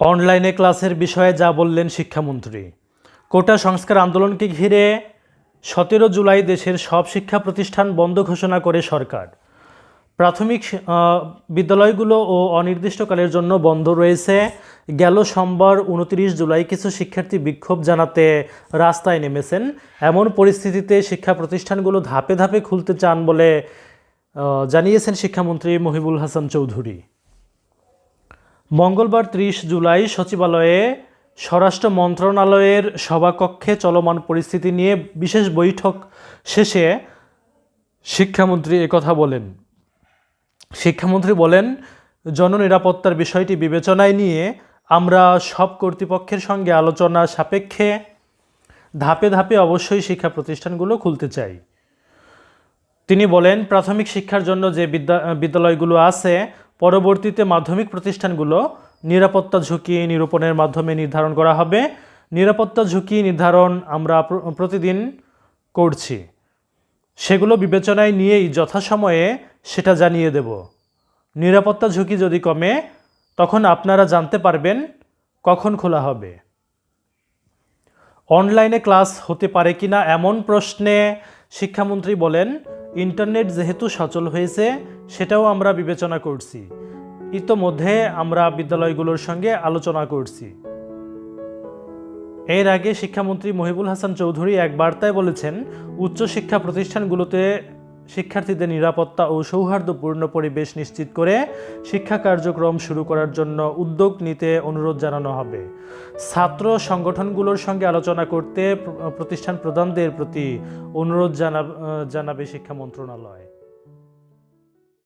অনলাইনে ক্লাসের বিষয়ে যা বললেন শিক্ষামন্ত্রী। কোটা সংস্কার আন্দোলনকে ঘিরে সতেরো জুলাই দেশের সব শিক্ষা প্রতিষ্ঠান বন্ধ ঘোষণা করে সরকার। প্রাথমিক বিদ্যালয়গুলো ও অনির্দিষ্টকালের জন্য বন্ধ রয়েছে। গেল সোমবার উনত্রিশ জুলাই কিছু শিক্ষার্থী বিক্ষোভ জানাতে রাস্তায় নেমেছেন। এমন পরিস্থিতিতে শিক্ষা প্রতিষ্ঠানগুলো ধাপে ধাপে খুলতে চান বলে জানিয়েছেন শিক্ষামন্ত্রী মহিবুল হাসান চৌধুরী। মঙ্গলবার ত্রিশ জুলাই সচিবালয়ে স্বরাষ্ট্র মন্ত্রণালয়ের সভাকক্ষে চলমান পরিস্থিতি নিয়ে বিশেষ বৈঠক শেষে শিক্ষামন্ত্রী একথা বলেন। শিক্ষামন্ত্রী বলেন, জননিরাপত্তার বিষয়টি বিবেচনায় নিয়ে আমরা সব কর্তৃপক্ষের সঙ্গে আলোচনা সাপেক্ষে ধাপে ধাপে অবশ্যই শিক্ষা প্রতিষ্ঠানগুলো খুলতে চাই। তিনি বলেন, প্রাথমিক শিক্ষার জন্য যে বিদ্যা, বিদ্যালয়গুলো আছে পরবর্তীতে মাধ্যমিক প্রতিষ্ঠানগুলো নিরাপত্তা ঝুঁকি নিরূপণের মাধ্যমে নির্ধারণ করা হবে। নিরাপত্তা ঝুঁকি নির্ধারণ আমরা প্রতিদিন করছি। সেগুলো বিবেচনায় নিয়েই যথাসময়ে সেটা জানিয়ে দেব। নিরাপত্তা ঝুঁকি যদি কমে, তখন আপনারা জানতে পারবেন কখন খোলা হবে। অনলাইনে ক্লাস হতে পারে কিনা এমন প্রশ্নে শিক্ষামন্ত্রী বলেন, ইন্টারনেট যেহেতু সচল হয়েছে, সেটাও আমরা বিবেচনা করছি। ইতোমধ্যে আমরা বিদ্যালয়গুলোর সঙ্গে আলোচনা করছি। এর আগে শিক্ষামন্ত্রী মহিবুল হাসান চৌধুরী এক বার্তায় বলেছেন, উচ্চশিক্ষা প্রতিষ্ঠানগুলোতে শিক্ষার্থীদের নিরাপত্তা ও সৌহার্দ্যপূর্ণ পরিবেশ নিশ্চিত করে শিক্ষা কার্যক্রম শুরু করার জন্য উদ্যোগ নিতে অনুরোধ জানানো হবে। ছাত্র সংগঠনগুলোর সঙ্গে আলোচনা করতে প্রতিষ্ঠান প্রধানদের প্রতি অনুরোধ জানা, জানাবে শিক্ষা মন্ত্রণালয়।